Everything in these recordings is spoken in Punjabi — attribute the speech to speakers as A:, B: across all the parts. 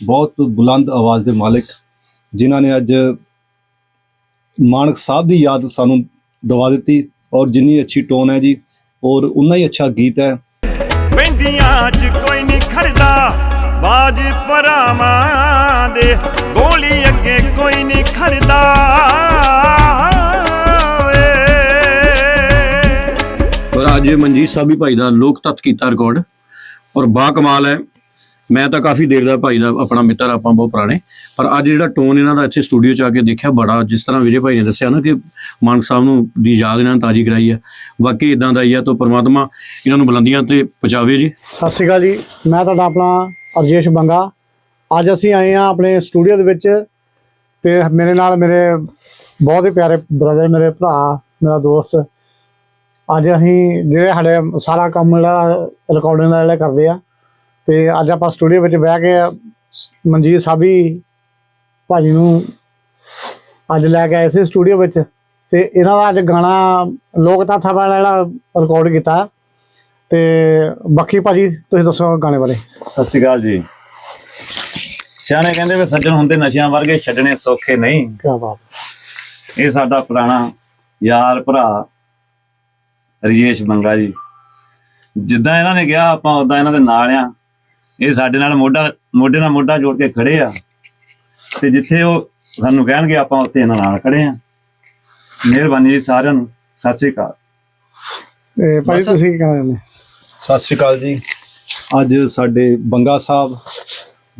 A: ਬਹੁਤ ਬੁਲੰਦ ਆਵਾਜ਼ ਦੇ ਮਾਲਕ ਜਿਨ੍ਹਾਂ ਨੇ ਅੱਜ ਮਾਨਕ ਸਾਹਿਬ ਦੀ ਯਾਦ ਸਾਨੂੰ ਦਵਾ ਦਿੱਤੀ ਔਰ ਜਿੰਨੀ ਅੱਛੀ ਟੋਨ ਹੈ ਜੀ ਔਰ ਉਨਾ ਹੀ ਅੱਛਾ ਗੀਤ ਹੈ।
B: ਪੈਂਦੀਆਂ 'ਚ ਕੋਈ ਨਹੀਂ ਖੜਦਾ ਬਾਜ ਪਰਾਵਾਂ ਦੇ ਗੋਲੀ ਅੱਗੇ ਕੋਈ ਨਹੀਂ ਖੜਦਾ।
C: ਔਰ ਅੱਜ ਮਨਜੀਤ ਸਾਹਿਬ ਵੀ ਭਾਈ ਦਾ ਲੋਕ ਤੱਤ ਕੀਤਾ ਰਿਕਾਰਡ ਔਰ ਬਾ ਕਮਾਲ ਹੈ। ਮੈਂ ਤਾਂ ਕਾਫੀ ਦੇਰ ਦਾ ਭਾਈ ਦਾ ਆਪਣਾ ਮਿੱਤਰ ਆਪਾਂ ਬਹੁਤ ਪੁਰਾਣੇ। ਪਰ ਅੱਜ ਜਿਹੜਾ ਟੋਨ ਇਹਨਾਂ ਦਾ ਇੱਥੇ ਸਟੂਡੀਓ 'ਚ ਆ ਕੇ ਦੇਖਿਆ, ਬੜਾ ਜਿਸ ਤਰ੍ਹਾਂ ਵਿਜੇ ਭਾਈ ਨੇ ਦੱਸਿਆ ਨਾ ਕਿ ਮਾਨਕ ਸਾਹਿਬ ਨੂੰ ਦੀ ਯਾਦ ਇਹਨਾਂ ਨੇ ਤਾਜੀ ਕਰਾਈ ਆ। ਵਾਕਈ ਇਦਾਂ ਦਾ ਹੀ ਹੈ ਤਾਂ ਪ੍ਰਮਾਤਮਾ ਇਹਨਾਂ ਨੂੰ ਬੁਲੰਦੀਆਂ ਤੇ ਪਹੁੰਚਾਵੇ ਜੀ।
D: ਸਤਿ ਸ਼੍ਰੀ ਅਕਾਲ ਜੀ। ਮੈਂ ਤੁਹਾਡਾ ਆਪਣਾ ਅਰਜੇਸ਼ ਬੰਗਾ। ਅੱਜ ਅਸੀਂ ਆਏ ਆ ਆਪਣੇ ਸਟੂਡੀਓ ਦੇ ਵਿੱਚ ਤੇ ਮੇਰੇ ਨਾਲ ਮੇਰੇ ਬਹੁਤ ਹੀ ਪਿਆਰੇ ਬ੍ਰਦਰ ਮੇਰੇ ਭਰਾ, ਮੇਰਾ ਦੋਸਤ। ਅੱਜ ਅਸੀਂ ਜਿਹੜੇ ਸਾਡੇ ਸਾਰਾ ਕੰਮ ਜਿਹੜਾ ਰਿਕਾਰਡਿੰਗ ਦਾ ਜਿਹੜਾ ਕਰਦੇ ਆ ਤੇ ਅੱਜ ਆਪਾਂ ਸਟੂਡੀਓ ਵਿੱਚ ਬਹਿ ਕੇ ਮਨਜੀਤ ਸਾਬੀ ਭਾਜੀ ਨੂੰ ਅੱਜ ਲੈ ਕੇ ਆਏ ਸੀ ਸਟੂਡੀਓ ਵਿੱਚ ਤੇ ਇਹਨਾਂ ਦਾ ਅੱਜ ਗਾਣਾ ਲੋਕ ਤਾਥਾ ਵਾਲਾ ਜਿਹੜਾ ਰਿਕਾਰਡ ਕੀਤਾ। ਤੇ ਬਾਕੀ ਭਾਜੀ ਤੁਸੀਂ ਦੱਸੋ ਗਾਣੇ ਬਾਰੇ।
E: ਸਤਿ ਸ਼੍ਰੀ ਅਕਾਲ ਜੀ। ਸਿਆਣੇ ਕਹਿੰਦੇ ਵੀ ਸੱਜਣ ਹੁੰਦੇ ਨਸ਼ਿਆਂ ਵਰਗੇ ਛੱਡਣੇ ਸੌਖੇ ਨਹੀਂ।
D: ਕੀ ਬਾਤ।
E: ਇਹ ਸਾਡਾ ਪੁਰਾਣਾ ਯਾਰ ਭਰਾ ਰਜੇਸ਼ ਬੰਗਾ ਜੀ। ਜਿੱਦਾਂ ਇਹਨਾਂ ਨੇ ਕਿਹਾ ਆਪਾਂ ਉਦਾਂ ਇਹਨਾਂ ਦੇ ਨਾਲ ਆ। ਇਹ ਸਾਡੇ ਨਾਲ ਮੋਢਾ ਮੋਢੇ ਨਾਲ ਮੋਢਾ ਜੋੜ ਕੇ ਖੜੇ ਆ। ਤੇ ਜਿੱਥੇ ਉਹ ਸਾਨੂੰ ਕਹਿਣਗੇ ਆਪਾਂ ਉੱਥੇ ਇਹਨਾਂ ਨਾਲ ਖੜੇ ਆ। ਮਿਹਰਬਾਨੀ ਜੀ ਸਾਰਿਆਂ ਨੂੰ। ਸਤਿ ਸ਼੍ਰੀ ਅਕਾਲ।
D: ਤੇ
A: ਬਸ।
D: ਤੁਸੀਂ ਕੀ ਕਹਿੰਦੇ
A: ਸਤਿ ਸ਼੍ਰੀ ਅਕਾਲ ਜੀ। ਅੱਜ ਸਾਡੇ ਬੰਗਾ ਸਾਹਿਬ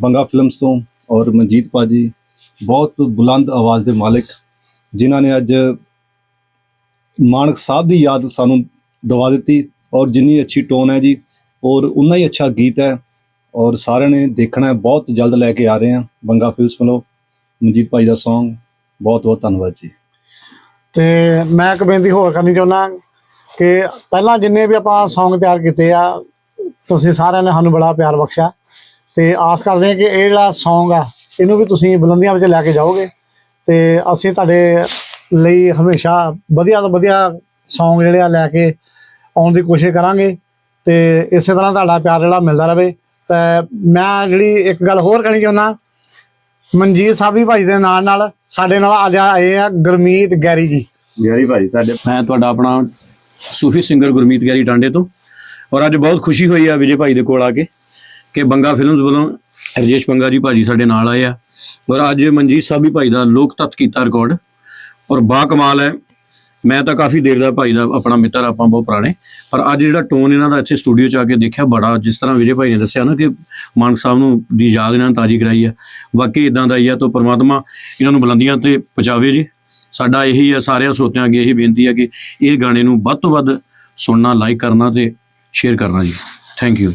A: ਬੰਗਾ ਫਿਲਮਸ ਤੋਂ ਔਰ ਮਨਜੀਤ ਭਾਜੀ ਬਹੁਤ ਬੁਲੰਦ ਆਵਾਜ਼ ਦੇ ਮਾਲਕ ਜਿਨ੍ਹਾਂ ਨੇ ਅੱਜ ਮਾਨਕ ਸਾਹਿਬ ਦੀ ਯਾਦ ਸਾਨੂੰ ਦਵਾ ਦਿੱਤੀ ਔਰ ਜਿੰਨੀ ਅੱਛੀ ਟੋਨ ਹੈ ਜੀ ਔਰ ਉਨਾ ਹੀ ਅੱਛਾ ਗੀਤ ਹੈ। ਔਰ ਸਾਰਿਆਂ ਨੇ ਦੇਖਣਾ ਬਹੁਤ ਜਲਦ ਲੈ ਕੇ ਆ ਰਹੇ ਹਾਂ ਬੰਗਾ ਫਿਲਸ ਵੱਲੋਂ। ਮਨਜੀਤ ਭਾਈ ਦਾ Song, ਬਹੁਤ ਬਹੁਤ ਧੰਨਵਾਦ ਜੀ।
D: ਤੇ ਮੈਂ ਇੱਕ ਬੇਨਤੀ ਹੋਰ ਕਰਨੀ ਚਾਹੁੰਦਾ ਕਿ ਪਹਿਲਾਂ ਜਿੰਨੇ ਵੀ ਆਪਾਂ Song ਤਿਆਰ ਕੀਤੇ ਆ, ਤੁਸੀਂ ਸਾਰਿਆਂ ਨੇ ਸਾਨੂੰ ਬੜਾ ਪਿਆਰ ਬਖਸ਼ਿਆ। ਤੇ ਆਸ ਕਰਦੇ ਹਾਂ ਕਿ ਇਹ ਜਿਹੜਾ Song ਆ, ਇਹਨੂੰ ਵੀ ਤੁਸੀਂ ਬੁਲੰਦੀਆਂ ਵਿੱਚ ਲੈ ਕੇ ਜਾਓਗੇ। ਤੇ ਅਸੀਂ ਤੁਹਾਡੇ ਲਈ ਹਮੇਸ਼ਾ ਵਧੀਆ ਤੋਂ ਵਧੀਆ Song ਜਿਹੜੇ ਆ ਲੈ ਕੇ ਆਉਣ ਦੀ ਕੋਸ਼ਿਸ਼ ਕਰਾਂਗੇ। ਤੇ ਇਸੇ ਤਰ੍ਹਾਂ ਤੁਹਾਡਾ ਪਿਆਰ ਜਿਹੜਾ ਮਿਲਦਾ ਰਹੇ। ਤੇ ਮੈਂ ਜਿਹੜੀ ਇੱਕ ਗੱਲ ਹੋਰ ਕਹਿਣੀ ਚਾਹੁੰਦਾ, ਮਨਜੀਤ ਸਾਬੀ ਭਾਈ ਦੇ ਨਾਲ ਨਾਲ ਸਾਡੇ ਨਾਲ ਅੱਜ ਆਏ ਆ ਗੁਰਮੀਤ ਗੈਰੀ ਜੀ।
E: ਯਾਰੀ ਭਾਈ, ਸਾਡੇ
C: ਮੈਂ ਤੁਹਾਡਾ ਆਪਣਾ ਸੂਫੀ ਸਿੰਗਰ ਗੁਰਮੀਤ ਗੈਰੀ ਟਾਂਡੇ ਤੋਂ। ਔਰ ਅੱਜ ਬਹੁਤ ਖੁਸ਼ੀ ਹੋਈ ਆ ਵਿਜੇ ਭਾਈ ਦੇ ਕੋਲ ਆ ਕੇ ਕਿ ਬੰਗਾ ਫਿਲਮਸ ਵੱਲੋਂ ਰਜੇਸ਼ ਬੰਗਾ ਜੀ ਭਾਜੀ ਸਾਡੇ ਨਾਲ ਆਏ ਆ। ਔਰ ਅੱਜ ਮਨਜੀਤ ਸਾਹਿਬ ਵੀ ਭਾਈ ਦਾ ਲੋਕ ਤੱਤ ਕੀਤਾ ਰਿਕਾਰਡ ਔਰ ਬਾ ਕਮਾਲ ਹੈ ਮੈਂ ਤਾਂ ਕਾਫੀ ਦੇਰ ਦਾ ਭਾਈ ਦਾ ਆਪਣਾ ਮਿੱਤਰ ਆਪਾਂ ਬਹੁਤ ਪੁਰਾਣੇ। ਪਰ ਅੱਜ ਜਿਹੜਾ ਟੋਨ ਇਹਨਾਂ ਦਾ ਇੱਥੇ ਸਟੂਡੀਓ 'ਚ ਆ ਕੇ ਦੇਖਿਆ, ਬੜਾ ਜਿਸ ਤਰ੍ਹਾਂ ਵਿਜੇ ਭਾਈ ਨੇ ਦੱਸਿਆ ਨਾ ਕਿ ਮਾਨਕ ਸਾਹਿਬ ਨੂੰ ਦੀ ਯਾਦ ਇਹਨਾਂ ਨੇ ਤਾਜੀ ਕਰਾਈ ਆ। ਵਾਕਈ ਇਦਾਂ ਦਾ ਹੀ ਹੈ ਤਾਂ ਪਰਮਾਤਮਾ ਇਹਨਾਂ ਨੂੰ ਬੁਲੰਦੀਆਂ ਤੇ ਪਹੁੰਚਾਵੇ ਜੀ। ਸਾਡਾ ਇਹੀ ਆ, ਸਾਰਿਆਂ ਸਰੋਤਿਆਂ ਅੱਗੇ ਇਹੀ ਬੇਨਤੀ ਆ ਕਿ ਇਹ ਗਾਣੇ ਨੂੰ ਵੱਧ ਤੋਂ ਵੱਧ ਸੁਣਨਾ ਲਾਈਕ ਕਰਨਾ ਤੇ ਸ਼ੇਅਰ ਕਰਨਾ ਜੀ। Thank you